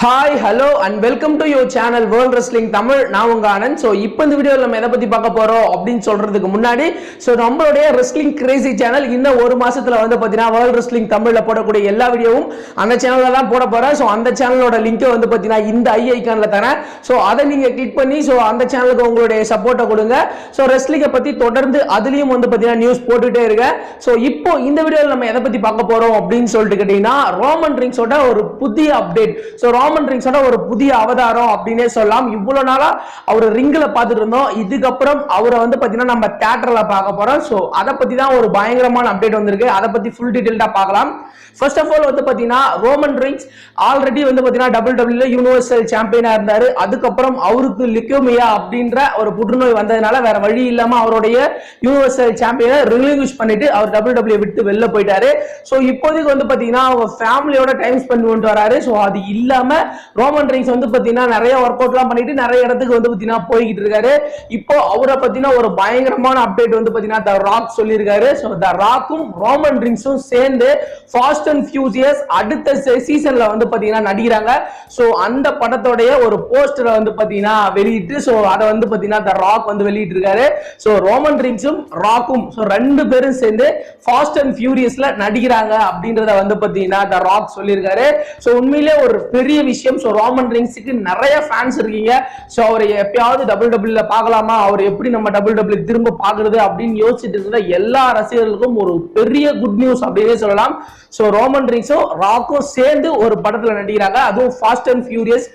Hi hello and welcome to your channel world wrestling Tamil நான் உங்க Anand so இப்போ இந்த வீடியோவில் நம்ம எதை பற்றி பார்க்க போகிறோம் அப்படின்னு சொல்கிறதுக்கு முன்னாடி ஸோ நம்மளுடைய ரெஸ்லிங் கிரேசி சேனல் இன்னும் ஒரு மாதத்தில் வந்து பார்த்தீங்கன்னா வேர்ல்ட் ரெஸ்லிங் தமிழில் போடக்கூடிய எல்லா வீடியோவும் அந்த சேனலில் தான் போட போகிறேன் ஸோ அந்த சேனலோட லிங்கை வந்து பார்த்தீங்கன்னா இந்த ஐ ஐக்கான்ல தரேன். ஸோ அதை நீங்கள் கிளிக் பண்ணி ஸோ அந்த சேனலுக்கு உங்களுடைய சப்போர்ட்டை கொடுங்க. ஸோ ரெஸ்லிங்கை பற்றி தொடர்ந்து அதுலேயும் வந்து பார்த்தீங்கன்னா நியூஸ் போட்டுகிட்டே இருக்கேன் ஸோ இப்போ இந்த வீடியோவில் நம்ம எதை பற்றி பார்க்க போகிறோம் அப்படின்னு சொல்லிட்டு கேட்டிங்கன்னா ரோமன் ரிங்ஸோட ஒரு புதிய அப்டேட் ஸோ ரோமன் ரிங்ஸோட ஒரு புதிய அவதாரம் அப்படின்னே சொல்லலாம். இவ்வளவு நாளா அவர் ரிங்கில் பார்த்துட்டு இருந்தோம். இதுக்கப்புறம் அவரை வந்து பார்த்தீங்கன்னா நம்ம தேட்டர்ல பார்க்க போறோம். ஸோ அதை பத்தி தான் ஒரு பயங்கரமான அப்டேட் வந்திருக்கு. அதை பத்தி ஃபுல் டீடைல்டா பார்க்கலாம். ஃபர்ஸ்ட் ஆஃப் ஆல் வந்து பார்த்தீங்கன்னா ரோமன் ரிங்ஸ் ஆல்ரெடி வந்து பார்த்தீங்கன்னா டபுள் டபிள்யூ யூனிவர்சல் சாம்பியனா இருந்தாரு. அதுக்கப்புறம் அவருக்கு லிக்கோமியா அப்படின்ற ஒரு புற்றுநோய் வந்ததுனால வேற வழி இல்லாம அவருடைய யூனிவர்சல் சாம்பியனை ரிலீவிஷ் பண்ணிட்டு அவர் டபுள் டபிள்யூ விட்டு வெளில போயிட்டாரு. ஸோ இப்போதைக்கு வந்து பார்த்தீங்கன்னா அவங்க ஃபேமிலியோட டைம் ஸ்பெண்ட் பண்ணிட்டு வராரு. ஸோ அது இல்லாம ரோமன் ரிங்ஸ் வந்து பாத்தீங்கன்னா நிறைய ஒர்க் அவுட்லாம் பண்ணிட்டு நிறைய இடத்துக்கு வந்து பாத்தீங்கன்னா போய்கிட்டு இருக்காரு. இப்போ அவரை பத்தின ஒரு பயங்கரமான அப்டேட் வந்து பாத்தீங்கன்னா த ராக் சொல்லியிருக்காரு. ஸோ த ராக்கும் ரோமன் ரிங்ஸும் சேர்ந்து ஃபாஸ்ட் அண்ட் ஃபியூசியஸ் அடுத்த சீசன்ல வந்து பாத்தீங்கன்னா நடிக்கிறாங்க. ஸோ அந்த படத்தோடைய ஒரு போஸ்டரை வந்து பாத்தீங்கன்னா வெளியிட்டு ஸோ அதை வந்து பாத்தீங்கன்னா த ராக் வந்து வெளியிட்டு இருக்காரு ஸோ ரோமன் ரிங்ஸும் ராக்கும் ஸோ ரெண்டு பேரும் சேர்ந்து ஃபாஸ்ட் அண்ட் ஃபியூரியஸ்ல நடிக்கிறாங்க அப்படின்றத வந்து பாத்தீங்கன்னா த ராக் சொல்லியிருக்காரு. ஸோ உண்மையிலே ஒரு பெரிய விஷயம். ஸோ ரோமன் ரிங்ஸுக்கு நிறைய ஃபேன்ஸ் இருக்கீங்க. ஸோ அவரை எப்பயாவது டபுள் டபுள்ல பார்க்கலாமா? அவர் எப்படி நம்ம டபுள் டபுள் திரும்ப பார்க்கறது அப்படின்னு யோசிச்சுட்டு இருந்த எல்லா ரசிகர்களுக்கும் ஒரு பெரிய குட் நியூஸ் அப்படின்னே சொல்லலாம். ஸோ ரோமன் ரிங்ஸும் ராக்கும் சேர்ந்து ஒரு படத்துல நடிக்கிறாங்க. அதுவும் ஃபாஸ்ட் அண்ட் ஃபியூரியஸ்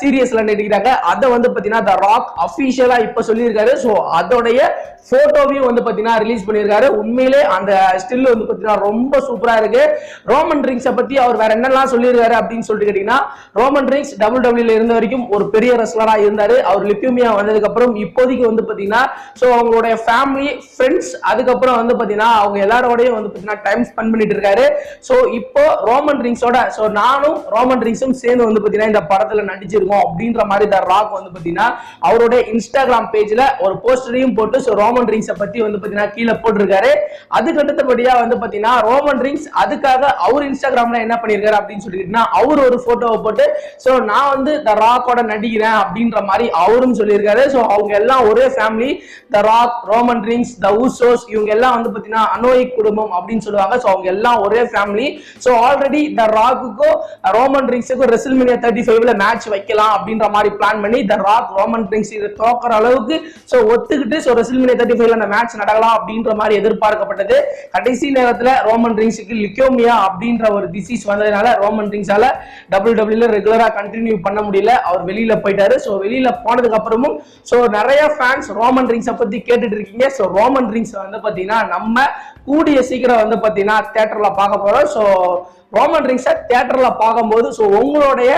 சீரியஸ்ல நடிக்கிறாங்க. அதை வந்து பார்த்தீங்கன்னா த ராக் அஃபீஷியலா இப்போ சொல்லியிருக்காரு. ஸோ அதோடைய போட்டோவையும் வந்து பார்த்தீங்கன்னா ரிலீஸ் பண்ணியிருக்காரு. உண்மையிலே அந்த ஸ்டில் வந்து பார்த்தீங்கன்னா ரொம்ப சூப்பரா இருக்கு. ரோமன் ரிங்ஸை பத்தி அவர் வேற என்னெல்லாம் சொல்லியிருக்காரு அப்படின்னு சொல்லிட்டு கேட்டிங்கன்னா ரோமன் ரீக்ஸ் டபுள் டபிள்யூல இருந்த வரைக்கும் ஒரு பெரிய ரெஸ்லரா இருந்தாரு. அவர் லிப்யூமியா வந்ததுக்கு அப்புறம் இப்போதைக்கு வந்து பாத்தீங்கன்னா ஸோ அவங்களுடைய ஃபேமிலி ஃப்ரெண்ட்ஸ் அதுக்கப்புறம் வந்து பாத்தீங்கன்னா அவங்க எல்லாரோடையும் வந்து பாத்தீங்கன்னா டைம் ஸ்பெண்ட் பண்ணிட்டு இருக்காரு. ஸோ இப்போ ரோமன் ரீங்ஸோட ஸோ நானும் ரோமன் ரிங்ஸும் சேர்ந்து வந்து பாத்தீங்கன்னா இந்த படத்துல நடிச்சிருக்கோம் அப்படின்ற மாதிரி த ராக் வந்து பாத்தீங்கன்னா அவருடைய இன்ஸ்டாகிராம் பேஜ்ல ஒரு போஸ்டரையும் போட்டு ஸோ ரோமன் ரீங்ஸை பத்தி வந்து பாத்தீங்கன்னா கீழே போட்டிருக்காரு. அதுக்கு அடுத்தபடியா வந்து பாத்தீங்கன்னா ரோமன் ரீங்ஸ் அதுக்காக அவர் இன்ஸ்டாகிராம்ல என்ன பண்ணிருக்காரு அப்படின்னு சொல்லிட்டுனா அவர் ஒரு போட்டோவை போட்டு ஸோ நான் வந்து த ராக்கோட நடிக்கிறேன் அப்படின்ற மாதிரி அவரும் சொல்லியிருக்காரு. ஸோ அவங்க எல்லாம் ஒரே family the Rock Roman Reigns the Usos இவங்க எல்லாம் வந்து பார்த்தீங்கன்னா அனோய் குடும்பம் அப்படின்னு சொல்லுவாங்க. ஸோ அவங்க எல்லாம் ஒரே ஃபேமிலி ஸோ ஆல்ரெடி த ராக்குக்கும் ரோமன் ரிங்ஸுக்கும் ரெசில்மினியா தேர்ட்டி ஃபைவ்ல மேட்ச் வைக்கலாம் அப்படின்ற மாதிரி பிளான் பண்ணி த ராக் ரோமன் ரிங்ஸ் இதை தோக்கிற அளவுக்கு ஸோ ஒத்துக்கிட்டு ஸோ ரெசில்மினியா தேர்ட்டி ஃபைவ்ல அந்த மேட்ச் நடக்கலாம் அப்படின்ற மாதிரி எதிர்பார்க்கப்பட்டது. கடைசி நேரத்தில் ரோமன் ரிங்ஸுக்கு லிக்கோமியா அப்படின்ற ஒரு டிசீஸ் வந்ததுனால ரோமன் ரிங்ஸால டபுள் டபுள்யூல ரெகுலரா கண்டினியூ பண்ண முடியல. அவர் வெளியில போயிட்டாரு. ஸோ வெளியில போனதுக்கு அப்புறமும் ஸோ நிறைய ஃபேன்ஸ் ரோமன் ரிங்ஸை பத்தி கேட்டுட்டு இருக்கீங்க. ஸோ ரோமன் ரிங்ஸ் வந்து பாத்தீங்கன்னா நம்ம கூடிய சீக்கிரம் வந்து பாத்தீங்கன்னா தேட்டர்ல பார்க்க போறோம். ஸோ ரோமன் ரிங்ஸை தேட்டரில் பார்க்கும்போது ஸோ உங்களுடைய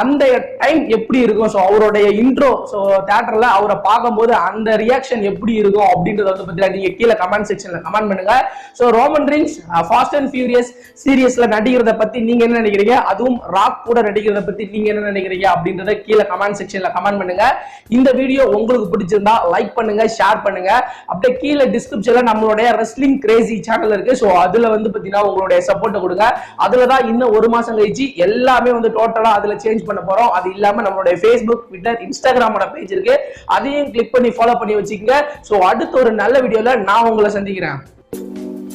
அந்த டைம் எப்படி இருக்கும்? ஸோ அவருடைய இன்ட்ரோ ஸோ தேட்டரில் அவரை பார்க்கும்போது அந்த ரியாக்ஷன் எப்படி இருக்கும் அப்படின்றத வந்து பார்த்தீங்கன்னா நீங்கள் கீழே கமெண்ட் செக்ஷனில் கமெண்ட் பண்ணுங்க. So Roman Reigns fast and furious சீரியஸில் நடிக்கிறத பற்றி நீங்கள் என்ன நினைக்கிறீங்க? அதுவும் ராக் கூட நடிக்கிறத பற்றி நீங்கள் என்ன நினைக்கிறீங்க அப்படின்றத கீழே கமெண்ட் செக்ஷனில் கமெண்ட் பண்ணுங்க. இந்த வீடியோ உங்களுக்கு பிடிச்சிருந்தா லைக் பண்ணுங்க ஷேர் பண்ணுங்க. அப்படியே கீழே டிஸ்கிரிப்ஷனில் நம்மளுடைய ரெஸ்லிங் கிரேசி சேனல் இருக்கு. ஸோ அதில் வந்து பார்த்தீங்கன்னா உங்களுடைய சப்போர்ட்டை கொடுங்க. அதுலதான் இன்னும் ஒரு மாசம் கழிச்சு எல்லாமே வந்து டோட்டலா அதுல சேஞ்ச் பண்ண போறோம். அது இல்லாம நம்மளுடைய ஃபேஸ்புக் ட்விட்டர் இன்ஸ்டாகிராமோட பேஜ் இருக்கு. அதையும் கிளிக் பண்ணி ஃபாலோ பண்ணி வச்சுக்கோங்க. ஸோ அடுத்த ஒரு நல்ல வீடியோல நான் உங்களை சந்திக்கிறேன்.